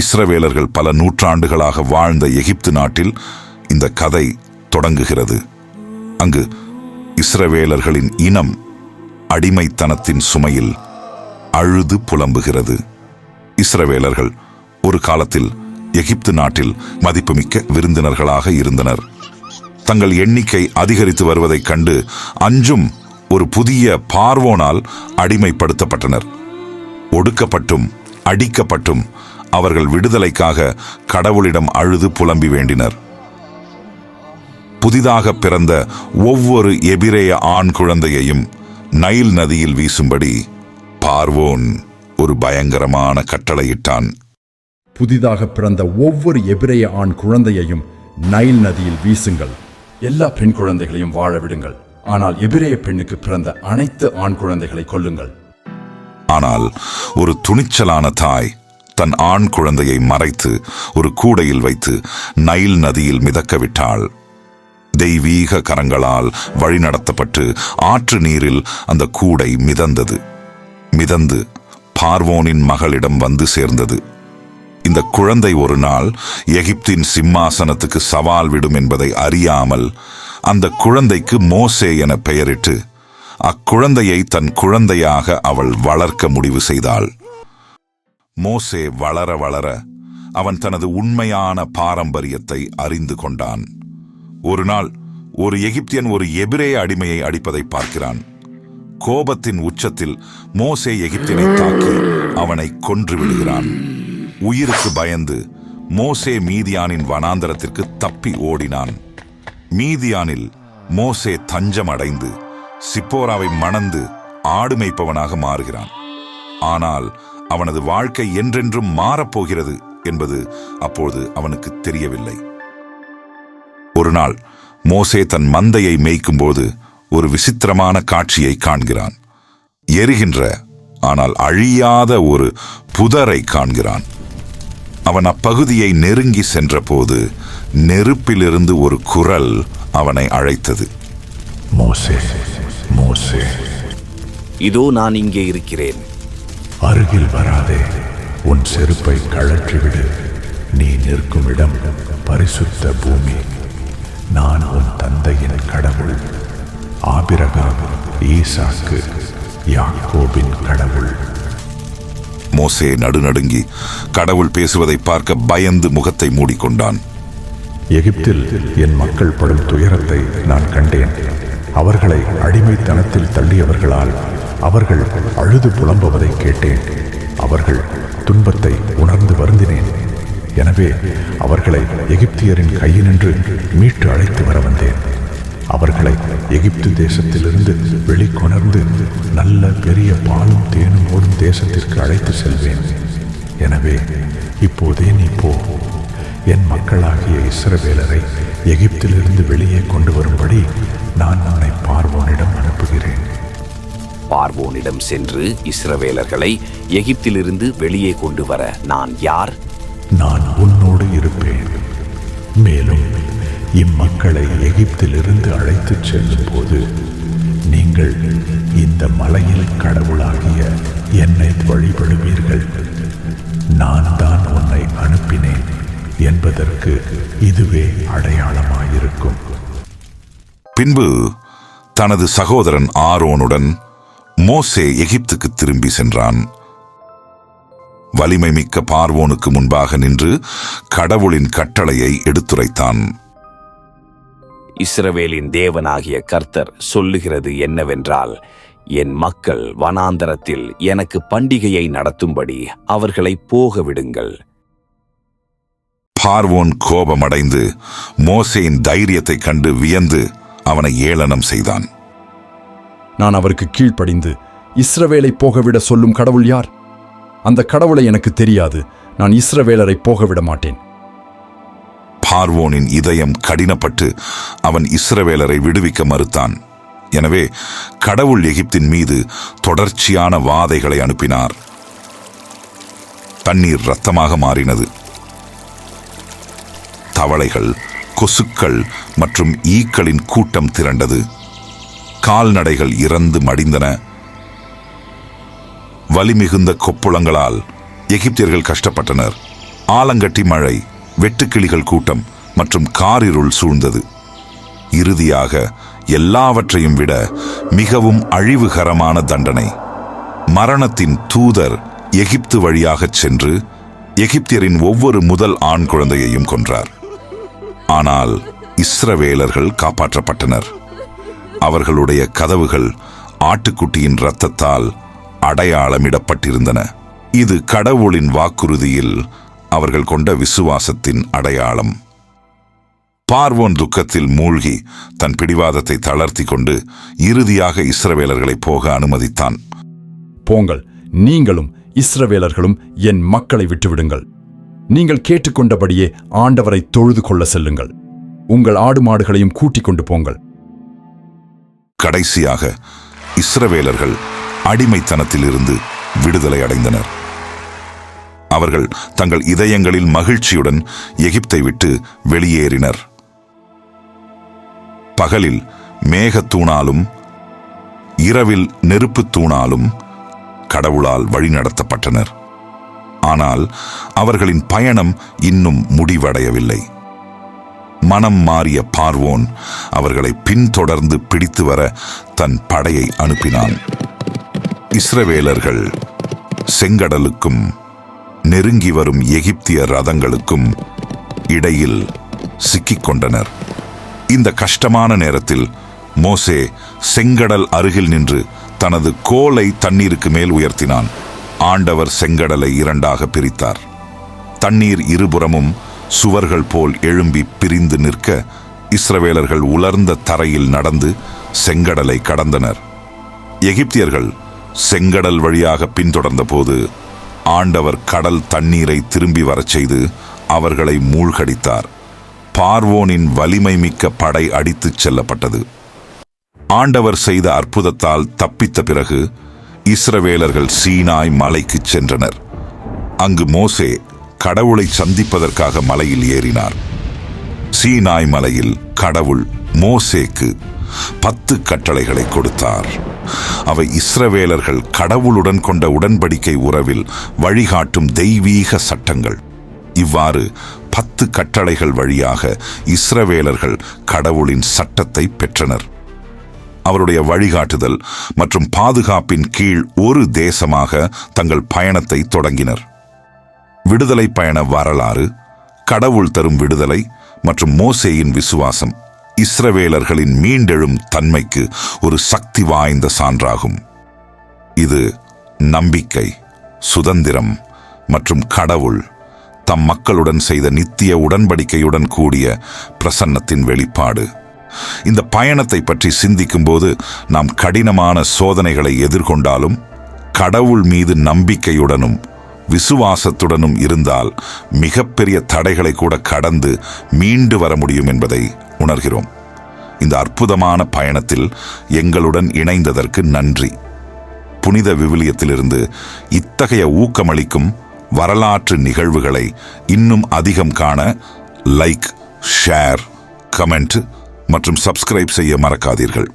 இஸ்ரவேலர்கள் பல நூற்றாண்டுகளாக வாழ்ந்த எகிப்து நாட்டில் இந்த கதை தொடங்குகிறது. அங்கு இஸ்ரவேலர்களின் இனம் அடிமைத்தனத்தின் சுமையில் அழுது புலம்புகிறது. இஸ்ரவேலர்கள் ஒரு காலத்தில் எகிப்து நாட்டில் மதிப்புமிக்க விருந்தினர்களாக இருந்தனர். தங்கள் எண்ணிக்கை அதிகரித்து வருவதைக் கண்டு அஞ்சும் ஒரு புதிய பார்வோனால் அடிமைப்படுத்தப்பட்டனர். ஒடுக்கப்பட்டும் அடிக்கப்பட்டும் அவர்கள் விடுதலைக்காக கடவுளிடம் அழுது புலம்பி வேண்டினர். புதிதாக பிறந்த ஒவ்வொரு எபிரேய ஆண் குழந்தையையும் நைல் நதியில் வீசும்படி பார்வோன் ஒரு பயங்கரமான கட்டளையிட்டான். புதிதாக பிறந்த ஒவ்வொரு எபிரேய ஆண் குழந்தையையும் நைல் நதியில் வீசுங்கள். எல்லா பெண் குழந்தைகளையும் வாழ விடுங்கள். ஆனால் எபிரேய பெண்ணுக்கு பிறந்த அனைத்து ஆண் குழந்தைகளை கொல்லுங்கள். ஆனால் ஒரு துணிச்சலான தாய் தன் ஆண் குழந்தையை மறைத்து ஒரு கூடையில் வைத்து நைல் நதியில் மிதக்க விட்டாள் தெய்வீக கரங்களால் வழிநடத்தப்பட்டு ஆற்று நீரில் அந்த கூடை மிதந்தது. மிதந்து பார்வோனின் மகளிடம் வந்து சேர்ந்தது. இந்த குழந்தை ஒரு நாள் எகிப்தின் சிம்மாசனத்துக்கு சவால் விடும் என்பதை அறியாமல் அந்த குழந்தைக்கு மோசே என பெயரிட்டு அக்குழந்தையை தன் குழந்தையாக அவள் வளர்க்க முடிவு செய்தாள். மோசே வளர வளர அவன் தனது உண்மையான பாரம்பரியத்தை அறிந்து கொண்டான். ஒரு நாள் ஒரு எகிப்தியன் ஒரு எபிரே அடிமையை அடிப்பதை பார்க்கிறான். கோபத்தின் உச்சத்தில் மோசே எகிப்தியனை தாக்கி அவனை கொன்று விடுகிறான். உயிருக்கு பயந்து மோசே மீதியானின் வனாந்தரத்திற்கு தப்பி ஓடினான். மீதியானில் மோசே தஞ்சம் அடைந்து சிப்போராவை மணந்து ஆடு மேய்ப்பவனாக மாறுகிறான். ஆனால் அவனது வாழ்க்கை என்றென்றும் மாறப்போகிறது என்பது அப்போது அவனுக்கு தெரியவில்லை. ஒரு நாள் மோசே தன் மந்தையை மேய்க்கும்போது ஒரு விசித்திரமான காட்சியை காண்கிறான். எரிகின்ற ஆனால் அழியாத ஒரு புதரை காண்கிறான். அவன் அப்பகுதியை நெருங்கி சென்றபோது நெருப்பிலிருந்து ஒரு குரல் அவனை அழைத்தது. மோசே மோசே. இதோ நான் இங்கே இருக்கிறேன். அருகில் வராதே உன் செருப்பை கழற்றிவிடு. நீ நிற்கும் இடம் பரிசுத்த பூமி. நான் உன் தந்தையின் கடவுள். ஆபிரகாம் ஈசாக்கு யாக்கோபின் கடவுள். மோசே நடுநடுங்கி கடவுள் பேசுவதை பார்க்க பயந்து முகத்தை மூடிக்கொண்டான். எகிப்தில் என் மக்கள் படும் துயரத்தை நான் கண்டேன். அவர்களை அடிமைத்தனத்தில் தள்ளியவர்களால் அவர்கள் அழுது புலம்புவதை கேட்டேன். அவர்கள் துன்பத்தை உணர்ந்து வருந்தினேன். எனவே அவர்களை எகிப்தியரின் கையினின்று மீட்டு அழைத்து வர வந்தேன். அவர்களை எகிப்து தேசத்திலிருந்து வெளிக்கொணர்ந்து நல்ல பெரிய பாலும் தேனும் ஓடும் தேசத்திற்கு அழைத்து செல்வேன். எனவே இப்போதே நீ போ. என் மக்களாகிய இஸ்ரவேலரை எகிப்திலிருந்து வெளியே கொண்டு வரும்படி நான் உன்னை பார்வோனிடம் அனுப்புகிறேன். பார்வோனிடம் சென்று இஸ்ரவேலர்களை எகிப்திலிருந்து வெளியே கொண்டு வர நான் யார்? நான் உன்னோடு இருப்பேன். மேலும் இம்மக்களை எகிப்திலிருந்து அழைத்துச் செல்லும் போது நீங்கள் இந்த மலையில் கடவுளாகிய என்னை வழிபடுவீர்கள். நான் தான் உன்னை அனுப்பினேன் என்பதற்கு இதுவே அடையாளமாயிருக்கும். பின்பு தனது சகோதரன் ஆரோனுடன் மோசே எகிப்துக்கு திரும்பி சென்றான். வலிமை மிக்க பார்வோனுக்கு முன்பாக நின்று கடவுளின் கட்டளையை எடுத்துரைத்தான். இஸ்ரவேலின் தேவனாகிய கர்த்தர் சொல்லுகிறது என்னவென்றால் என் மக்கள் வனாந்தரத்தில் எனக்கு பண்டிகையை நடத்தும்படி அவர்களை போக விடுங்கள். பார்வோன் கோபமடைந்து மோசேயின் தைரியத்தைக் கண்டு வியந்து அவனை ஏளனம் செய்தான். நான் அவருக்கு கீழ்ப்படிந்து இஸ்ரவேலை போகவிட சொல்லும் கடவுள் யார்? அந்த கடவுளை எனக்கு தெரியாது. நான் இஸ்ரவேலரை போகவிட மாட்டேன். பார்வோனின் இதயம் கடினப்பட்டு அவன் இஸ்ரவேலரை விடுவிக்க மறுத்தான். எனவே கடவுள் எகிப்தின் மீது தொடர்ச்சியான வாதைகளை அனுப்பினார். தண்ணீர் இரத்தமாக மாறினது. தவளைகள் கொசுக்கள் மற்றும் ஈக்களின் கூட்டம் திரண்டது. கால்நடைகள் இறந்து மடிந்தன. வலிமிகுந்த கொப்புளங்களால் எகிப்தியர்கள் கஷ்டப்பட்டனர். ஆலங்கட்டி மழை வெட்டுக்கிளிகள் கூட்டம் மற்றும் காரிருள் சூழ்ந்தது. இறுதியாக எல்லாவற்றையும் விட மிகவும் அழிவுகரமான தண்டனை. மரணத்தின் தூதர் எகிப்து வழியாகச் சென்று எகிப்தியரின் ஒவ்வொரு முதல் ஆண் குழந்தையையும் கொன்றார். ஆனால் இஸ்ரவேலர்கள் காப்பாற்றப்பட்டனர். அவர்களுடைய கதவுகள் ஆட்டுக்குட்டியின் இரத்தத்தால் அடையாளமிடப்பட்டிருந்தன. இது கடவுளின் வாக்குறுதியில் அவர்கள் கொண்ட விசுவாசத்தின் அடையாளம். பார்வோன் துக்கத்தில் மூழ்கி தன் பிடிவாதத்தை தளர்த்தி கொண்டு இறுதியாக இஸ்ரவேலர்களை போக அனுமதித்தான். போங்கள் நீங்களும் இஸ்ரவேலர்களும் என் மக்களை விட்டுவிடுங்கள். நீங்கள் கேட்டுக்கொண்டபடியே ஆண்டவரை தொழுது கொள்ள செல்லுங்கள். உங்கள் ஆடு மாடுகளையும் கூட்டிக் கொண்டு போங்கள். கடைசியாக இஸ்ரவேலர்கள் அடிமைத்தனத்திலிருந்து விடுதலை அடைந்தனர். அவர்கள் தங்கள் இதயங்களில் மகிழ்ச்சியுடன் எகிப்தை விட்டு வெளியேறினர். பகலில் மேகத்தூணாலும் இரவில் நெருப்புத் தூணாலும் கடவுளால் வழிநடத்தப்பட்டனர் ஆனால் அவர்களின் பயணம் இன்னும் முடிவடையவில்லை. மனம் மாறிய பார்வோன் அவர்களை பின்தொடர்ந்து பிடித்து வர தன் படையை அனுப்பினான். இஸ்ரவேலர்கள் செங்கடலுக்கும் நெருங்கி வரும் எகிப்திய ரதங்களுக்கும் இடையில் சிக்கிக் கொண்டனர். இந்த கஷ்டமான நேரத்தில் மோசே செங்கடல் அருகில் நின்று தனது கோலை தண்ணீருக்கு மேல் உயர்த்தினான். ஆண்டவர் செங்கடலை இரண்டாக பிரித்தார். தண்ணீர் இருபுறமும் சுவர்கள் போல் எழும்பி பிரிந்து நிற்க இஸ்ரவேலர்கள் உலர்ந்த தரையில் நடந்து செங்கடலை கடந்தனர். எகிப்தியர்கள் செங்கடல் வழியாக பின்தொடர்ந்தபோது ஆண்டவர் கடல் தண்ணீரை திரும்பி வரச் செய்து அவர்களை மூழ்கடித்தார். பார்வோனின் வலிமை மிக்க படை அடித்துச் செல்லப்பட்டது. ஆண்டவர் செய்த அற்புதத்தால் தப்பித்த பிறகு இஸ்ரவேலர்கள் சீனாய் மலைக்குச் சென்றனர். அங்கு மோசே கடவுளை சந்திப்பதற்காக மலையில் ஏறினார். சீனாய் மலையில் கடவுள் மோசேக்கு பத்து கட்டளைகளை கொடுத்தார். அவை இஸ்ரவேலர்கள் கடவுளுடன் கொண்ட உடன்படிக்கை உறவில் வழிகாட்டும் தெய்வீக சட்டங்கள். இவ்வாறு பத்து கட்டளைகள் வழியாக இஸ்ரவேலர்கள் கடவுளின் சட்டத்தை பெற்றனர். அவருடைய வழிகாட்டுதல் மற்றும் பாதுகாப்பின் கீழ் ஒரு தேசமாக தங்கள் பயணத்தை தொடங்கினர். விடுதலை பயண வரலாறு கடவுள் தரும் விடுதலை மற்றும் மோசேயின் விசுவாசம் இஸ்ரவேலர்களின் மீண்டெழும் தன்மைக்கு ஒரு சக்தி வாய்ந்த சான்றாகும். இது நம்பிக்கை சுதந்திரம் மற்றும் கடவுள் தம் மக்களுடன் செய்த நித்திய உடன்படிக்கையுடன் கூடிய பிரசன்னத்தின் வெளிப்பாடு. இந்த பயணத்தை பற்றி சிந்திக்கும்போது நாம் கடினமான சோதனைகளை எதிர்கொண்டாலும் கடவுள் மீது நம்பிக்கையுடனும் விசுவாசத்துடனும் இருந்தால் மிகப்பெரிய தடைகளை கூட கடந்து மீண்டு வர முடியும் என்பதை உணர்கிறோம். இந்த அற்புதமான பயணத்தில் எங்களுடன் இணைந்ததற்கு நன்றி. புனித விவிலியத்திலிருந்து இத்தகைய ஊக்கமளிக்கும் வரலாற்று நிகழ்வுகளை இன்னும் அதிகம் காண லைக் ஷேர் கமெண்ட் மற்றும் சப்ஸ்கிரைப் செய்ய மறக்காதீர்கள்.